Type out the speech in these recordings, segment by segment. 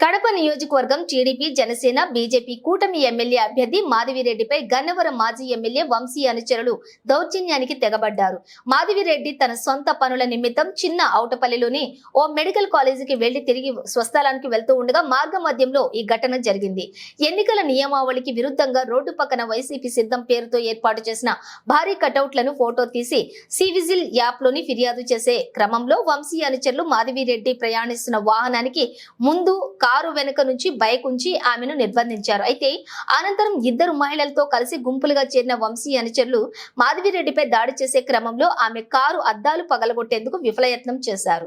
కడప నియోజకవర్గం TDP Janasena BJP కూటమి MLA అభ్యర్థి మాధవిరెడ్డిపై గన్నవరం మాజీ ఎమ్మెల్యే వంశీ అనుచరులు దౌర్జన్యానికి తెగబడ్డారు. మాధవిరెడ్డి తన సొంత పనుల నిమిత్తం చిన్న ఔటపల్లిలోని ఓ మెడికల్ కాలేజీకి వెళ్ళి తిరిగి స్వస్థలానికి వెళ్తూ ఉండగా మార్గ మధ్యంలో ఈ ఘటన జరిగింది. ఎన్నికల నియమావళికి విరుద్ధంగా రోడ్డు పక్కన వైసీపీ సిద్ధం పేరుతో ఏర్పాటు చేసిన భారీ కటౌట్లను ఫోటో తీసి సివిజిల్ యాప్లోని ఫిర్యాదు చేసే క్రమంలో వంశీ అనుచరులు మాధవిరెడ్డి ప్రయాణిస్తున్న వాహనానికి ముందు కారు వెనుక నుంచి బైక్ ఉంచి ఆమెను నిర్బంధించారు. అయితే అనంతరం ఇద్దరు మహిళలతో కలిసి గుంపులుగా చేరిన వంశీ అనుచరులు మాధవిరెడ్డిపై దాడి చేసే క్రమంలో ఆమె కారు అద్దాలు పగలగొట్టేందుకు విఫలయత్నం చేశారు.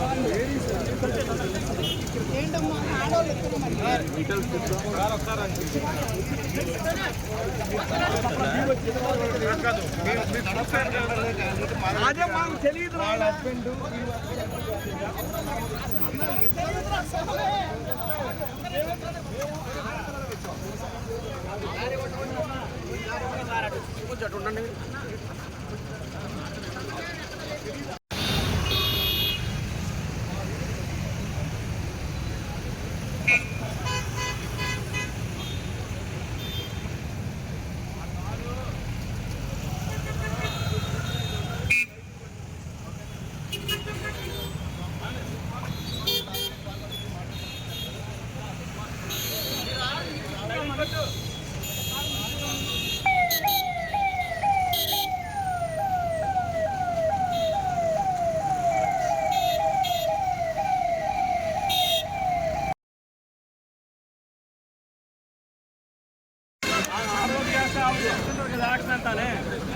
అదే మాకు తెలియదు వాళ్ళ హస్బెండ్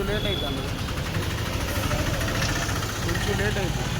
కొంచెం లేట్ అవుతుంది కొంచెం లేట్ అవుతుంది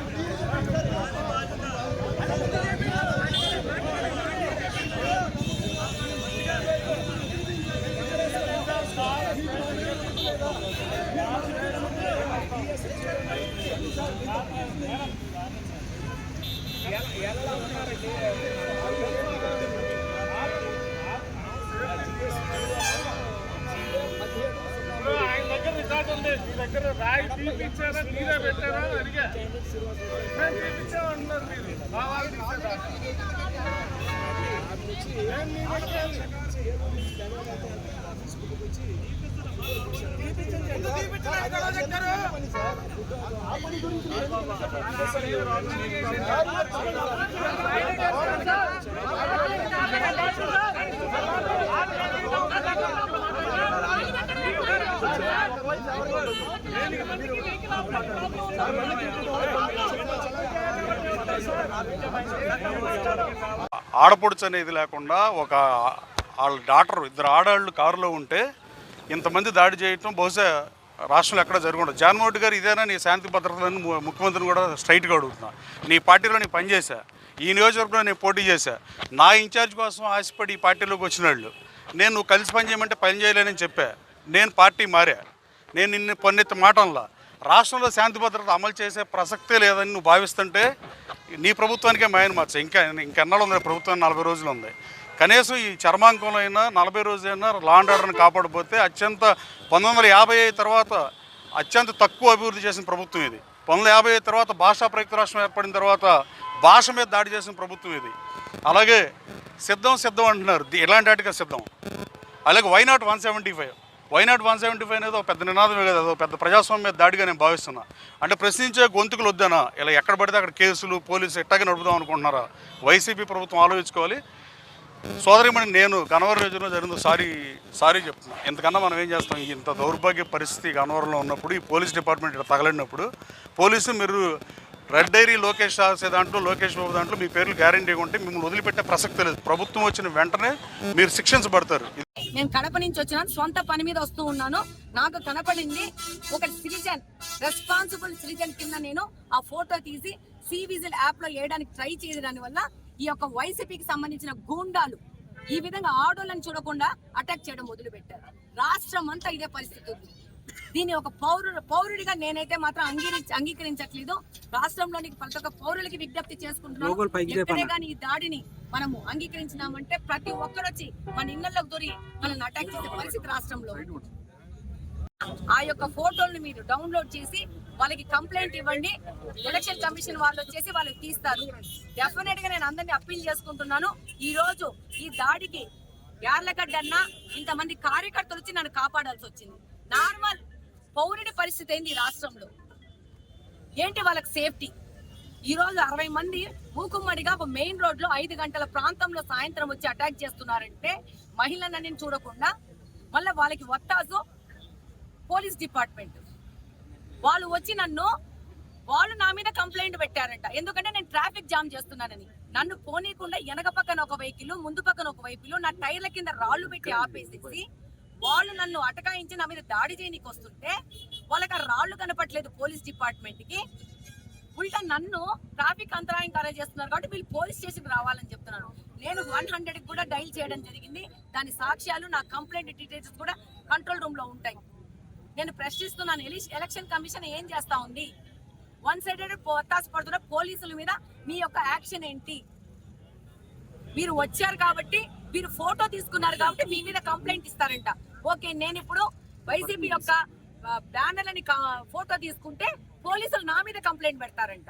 మీరే పెట్టారా అని అడిగా మేము తీపిచ్చామన్నారు మీరు మా వాళ్ళు తీసారా ఏం మీ దగ్గర? ఆడపడుచు అనేది లేకుండా ఒక వాళ్ళ డాక్టర్ ఇద్దరు ఆడవాళ్ళు కారులో ఉంటే ఇంతమంది దాడి చేయటం బహుశా రాష్ట్రంలో ఎక్కడ జరగదు జగన్మోహన్ గారు ఇదేనా నీ శాంతి భద్రతలను ముఖ్యమంత్రిని కూడా స్ట్రైట్గా అడుగుతున్నా. నీ పార్టీలో నేను పనిచేశా. ఈ నియోజకవర్గంలో నేను పోటీ చేశా. నా ఇన్ఛార్జ్ కోసం ఆశపడి ఈ పార్టీలోకి వచ్చిన వాళ్ళు. నేను నువ్వు కలిసి పని చేయమంటే పని చేయలేనని చెప్పా. నేను పార్టీ మారా. నేను నిన్ను పన్నెత్తి మాటంలా రాష్ట్రంలో శాంతి భద్రత అమలు చేసే ప్రసక్తే లేదని నువ్వు భావిస్తుంటే నీ ప్రభుత్వానికే మాయను మార్చు. ఇంకా ఇంకెన్నాళ్ళు ఉంది ప్రభుత్వం నలభై రోజులు ఉంది. కనీసం ఈ చర్మాంకంలో అయినా నలభై రోజులైనా లా అండ్ ఆర్డర్ని కాపాడకపోతే అత్యంత పంతొమ్మిది వందల యాభై తర్వాత అత్యంత తక్కువ అభివృద్ధి చేసిన ప్రభుత్వం ఇది. పంతొమ్మిది యాభై తర్వాత భాషా ప్రయుక్త రాష్ట్రం ఏర్పడిన తర్వాత భాష మీద దాడి చేసిన ప్రభుత్వం ఇది. అలాగే సిద్ధం సిద్ధం అంటున్నారు. ది- ఎలాంటి వాటిగా సిద్ధం. అలాగే why not one seventy five why not one seventy five అనేది ఒక పెద్ద నినాదమే కదా అదో పెద్ద ప్రజాస్వామ్య దాడిగా నేను భావిస్తున్నా. అంటే ప్రశ్నించే గొంతుకులు వద్దానా ఇలా ఎక్కడ పడితే అక్కడ కేసులు పోలీసు ఎట్టాగా నడుపుదాం అనుకుంటున్నారా? వైసీపీ ప్రభుత్వం ఆలోచించుకోవాలి. సోదరిమణి నేను గనవర రోజున జరిగిన సారీ సారీ చెప్తున్నాను ఇంతకన్నా మనం ఏం చేస్తాం? ఇంత దౌర్భాగ్య పరిస్థితి గనవరంలో ఉన్నప్పుడు ఈ పోలీస్ డిపార్ట్మెంట్ ఇక్కడ తగలడినప్పుడు పోలీసు మీరు రెడ్ డైరీ లోకేష్ రాసే దాంట్లో లోకేష్ బాబు దాంట్లో మీ పేర్లు గ్యారంటీ ఉంటే మిమ్మల్ని వదిలిపెట్టే ప్రసక్తి లేదు. ప్రభుత్వం వచ్చిన వెంటనే మీరు శిక్షించబడతారు. నేను కడప నుంచి వచ్చినాను సొంత పని మీద వస్తూ ఉన్నాను. నాకు కనపడింది ఒక సిటిజన్ రెస్పాన్సిబుల్ సిటిజన్ కింద నేను ఆ ఫోటో తీసి సివిజిల్ యాప్లో వేయడానికి ట్రై చేయడాని వల్ల ఈ యొక్క వైసీపీకి సంబంధించిన గూండాలు ఈ విధంగా ఆడోళ్ళని చూడకుండా అటాక్ చేయడం మొదలుపెట్టారు రాష్ట్రం అంతా ఇదే పరిస్థితి ఉంది. దీన్ని ఒక పౌరుడు పౌరుడిగా నేనైతే మాత్రం అంగీకరించి అంగీకరించట్లేదు. రాష్ట్రంలోని ప్రతి ఒక్క పౌరులకి విజ్ఞప్తి చేసుకుంటున్నాను. కానీ ఈ దాడిని మనము అంగీకరించినామంటే ప్రతి ఒక్కరు వచ్చి మన ఇళ్ళలోకి దొరి మనల్ని అటాక్ చేసే పరిస్థితి రాష్ట్రంలో. ఆ యొక్క ఫోటోల్ని మీరు డౌన్లోడ్ చేసి వాళ్ళకి కంప్లైంట్ ఇవ్వండి. ఎలక్షన్ కమిషన్ వాళ్ళు వచ్చేసి వాళ్ళకి తీస్తారు. డెఫినెట్గా నేను అందరినీ అప్పీల్ చేసుకుంటున్నాను. ఈ రోజు ఈ దాడికి యార్లగడ్డ అన్న ఇంతమంది కార్యకర్తలు వచ్చి నన్ను కాపాడాల్సి వచ్చింది. నార్మల్ పౌరుడి పరిస్థితి ఏంది రాష్ట్రంలో? ఏంటి వాళ్ళకి సేఫ్టీ? ఈ రోజు అరవై మంది మూకుమ్మడిగా ఒక మెయిన్ రోడ్లో ఐదు గంటల ప్రాంతంలో సాయంత్రం వచ్చి అటాక్ చేస్తున్నారంటే మహిళలని చూడకుండా మళ్ళీ వాళ్ళకి వత్తాసు పోలీస్ డిపార్ట్మెంట్. వాళ్ళు వచ్చి నన్ను వాళ్ళు నా మీద కంప్లైంట్ పెట్టారంట. ఎందుకంటే నేను ట్రాఫిక్ జామ్ చేస్తున్నానని. నన్ను పోనీయకుండా వెనక పక్కన ఒక వెహికల్ ముందు పక్కన ఒక వెహికల్ నా టైర్ల కింద రాళ్ళు పెట్టి ఆపేసేసి వాళ్ళు నన్ను అటకాయించి నా మీద దాడి చేయనీకి వస్తుంటే వాళ్ళకి ఆ రాళ్ళు కనపట్లేదు పోలీస్ డిపార్ట్మెంట్కి. ఉల్టా నన్ను ట్రాఫిక్ అంతరాయం కరే చేస్తున్నారు కాబట్టి వీళ్ళు పోలీస్ స్టేషన్ రావాలని చెప్తున్నాను నేను వన్ హండ్రెడ్ కూడా డైల్ చేయడం జరిగింది. దాని సాక్ష్యాలు నా కంప్లైంట్ డీటెయిల్స్ కూడా కంట్రోల్ రూమ్లో ఉంటాయి. నేను ప్రశ్నిస్తున్నాను ఎలక్షన్ కమిషన్ ఏం చేస్తా ఉంది? వన్ సైడెడ్ ఒత్తాసు పడుతున్న పోలీసుల మీద మీ యొక్క యాక్షన్ ఏంటి? మీరు వచ్చారు కాబట్టి మీరు ఫోటో తీసుకున్నారు కాబట్టి మీ మీద కంప్లైంట్ ఇస్తారంట. ఓకే నేను ఇప్పుడు వైసీపీ యొక్క బ్యానర్లని ఫోటో తీసుకుంటే పోలీసులు నా మీద కంప్లైంట్ పెడతారంట.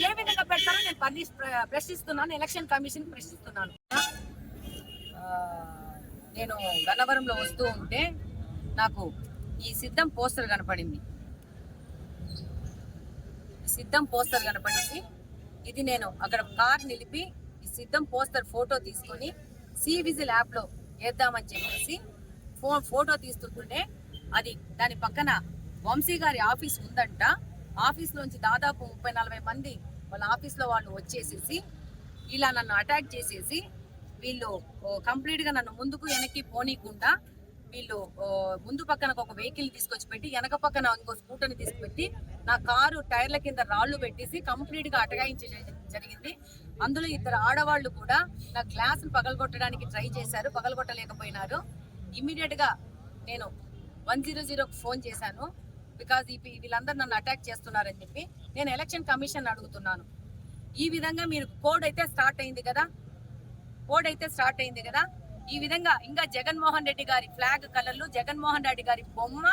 ఏ విధంగా పెడతారో నేను పర్ని- ప్ర- ప్రశ్నిస్తున్నాను ఎలక్షన్ కమిషన్ ప్రశ్నిస్తున్నాను. నేను గన్నవరంలో వస్తూ ఉంటే నాకు ఈ సిద్ధం పోస్టర్ కనపడింది. సిద్ధం పోస్టర్ కనపడింది. ఇది నేను అక్కడ కార్ నిలిపి ఈ సిద్ధం పోస్టర్ ఫోటో తీసుకొని సి విజిల్ యాప్లో వేద్దామని చెప్పేసి ఫో ఫోటో తీస్తుంటుంటే అది దాని పక్కన వంశీ గారి ఆఫీస్ ఉందంట. ఆఫీస్ నుంచి దాదాపు ముప్పై నలభై మంది వాళ్ళ ఆఫీస్లో వాళ్ళు వచ్చేసేసి ఇలా నన్ను అటాక్ చేసేసి వీళ్ళు కంప్లీట్గా నన్ను ముందుకు వెనక్కి పోనీయకుండా వీళ్ళు ముందు పక్కన ఒక వెహికల్ తీసుకొచ్చి పెట్టి వెనక పక్కన ఇంకో స్కూటర్ని తీసుకుపెట్టి నా కారు టైర్ల కింద రాళ్ళు పెట్టేసి కంప్లీట్గా అటగాయించే జరిగింది. అందులో ఇద్దరు ఆడవాళ్ళు కూడా నా గ్లాస్ను పగలగొట్టడానికి ట్రై చేశారు. పగలగొట్టలేకపోయినారు. ఇమీడియట్గా నేను వన్ జీరో జీరోకి ఫోన్ చేశాను బికాజ్ ఈ వీళ్ళందరూ నన్ను అటాక్ చేస్తున్నారని చెప్పి నేను ఎలక్షన్ కమిషన్ అడుగుతున్నాను. ఈ విధంగా మీరు కోడ్ అయితే స్టార్ట్ అయింది కదా? కోడ్ అయితే స్టార్ట్ అయింది కదా? ఈ విధంగా ఇంకా జగన్మోహన్ రెడ్డి గారి ఫ్లాగ్ కలర్లు జగన్మోహన్ రెడ్డి గారి బొమ్మ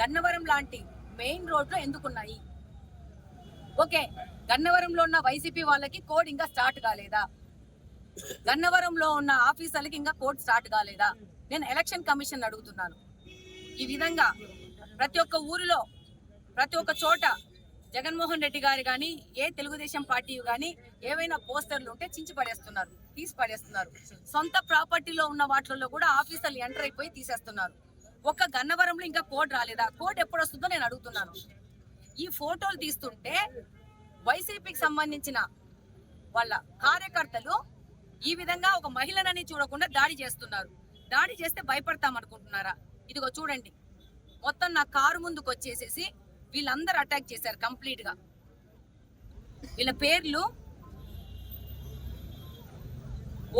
గన్నవరం లాంటి మెయిన్ రోడ్లో ఎందుకున్నాయి? ఓకే గన్నవరంలో ఉన్న వైసీపీ వాళ్ళకి కోడ్ ఇంకా స్టార్ట్ కాలేదా? గన్నవరంలో ఉన్న ఆఫీసర్లకి ఇంకా కోడ్ స్టార్ట్ కాలేదా? నేను ఎలక్షన్ కమిషన్ అడుగుతున్నాను. ఈ విధంగా ప్రతి ఒక్క ఊరిలో ప్రతి ఒక్క చోట జగన్మోహన్ రెడ్డి గారు కానీ ఏ తెలుగుదేశం పార్టీ కానీ ఏవైనా పోస్టర్లు ఉంటే చించి పడేస్తున్నారు తీసి పడేస్తున్నారు. సొంత ప్రాపర్టీలో ఉన్న వాటిల్లో కూడా ఆఫీసర్లు ఎంటర్ అయిపోయి తీసేస్తున్నారు. ఒక్క గన్నవరంలో ఇంకా కోడ్ రాలేదా? కోడ్ ఎప్పుడు వస్తుందో నేను అడుగుతున్నాను. ఈ ఫోటోలు తీస్తుంటే వైసీపీకి సంబంధించిన వాళ్ళ కార్యకర్తలు ఈ విధంగా ఒక మహిళనని చూడకుండా దాడి చేస్తున్నారు. దాడి చేస్తే భయపడతాం అనుకుంటున్నారా ఇదిగో చూడండి. మొత్తం నా కారు ముందుకు వచ్చేసేసి వీళ్ళందరూ అటాక్ చేశారు కంప్లీట్గా. వీళ్ళ పేర్లు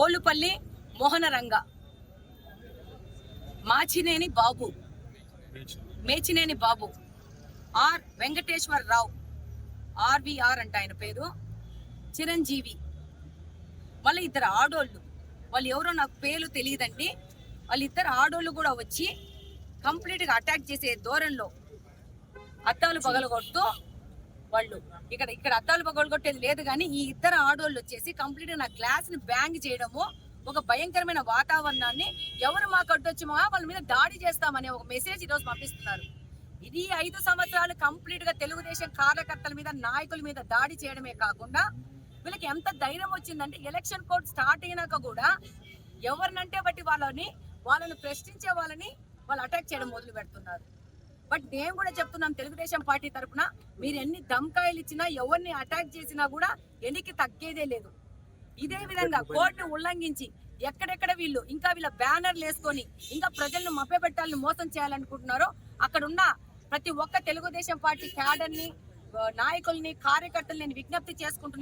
ఓలుపల్లి మోహనరంగ మాచినేని బాబు మేచినేని బాబు ఆర్ వెంకటేశ్వర రావు ఆర్విఆర్ అంట ఆయన పేరు చిరంజీవి మళ్ళీ ఇద్దరు ఆడోళ్ళు వాళ్ళు ఎవరో నాకు పేర్లు తెలియదండి. వాళ్ళు ఇద్దరు ఆడోళ్ళు కూడా వచ్చి కంప్లీట్గా అటాక్ చేసే దూరంలో అద్దాలు పగలగొడుతూ వాళ్ళు ఇక్కడ ఇక్కడ అద్దాలు పగలగొట్టేది లేదు కానీ ఈ ఇద్దరు ఆడోళ్ళు వచ్చేసి కంప్లీట్గా నా గ్లాస్ని బ్యాంగ్ చేయడము ఒక భయంకరమైన వాతావరణాన్ని ఎవరు మాకు అడ్డొచ్చామో వాళ్ళ మీద దాడి చేస్తామనే ఒక మెసేజ్ ఈరోజు పంపిస్తున్నారు. ఇది ఐదు సంవత్సరాలు కంప్లీట్గా తెలుగుదేశం కార్యకర్తల మీద నాయకుల మీద దాడి చేయడమే కాకుండా వీళ్ళకి ఎంత ధైర్యం వచ్చిందంటే ఎలక్షన్ కోడ్ స్టార్ట్ అయినాక కూడా ఎవరినంటే బట్టి వాళ్ళని వాళ్ళని ప్రశ్నించే వాళ్ళని వాళ్ళు అటాక్ చేయడం మొదలు పెడుతున్నారు. బట్ నేను కూడా చెప్తున్నాం తెలుగుదేశం పార్టీ తరపున మీరు ఎన్ని దమ్కాయలు ఇచ్చినా ఎవరిని అటాక్ చేసినా కూడా ఎనికి తగ్గేదే లేదు. ఇదే విధంగా కోర్టును ఉల్లంఘించి ఎక్కడెక్కడ వీళ్ళు ఇంకా వీళ్ళ బ్యానర్లు వేసుకొని ఇంకా ప్రజలను మభ్యపెట్టాలని మోసం చేయాలనుకుంటున్నారో అక్కడ ఉన్న ప్రతి ఒక్క తెలుగుదేశం పార్టీ క్యాడర్ని నాయకుల్ని కార్యకర్తల్ని నేను విజ్ఞప్తి చేసుకుంటున్నాను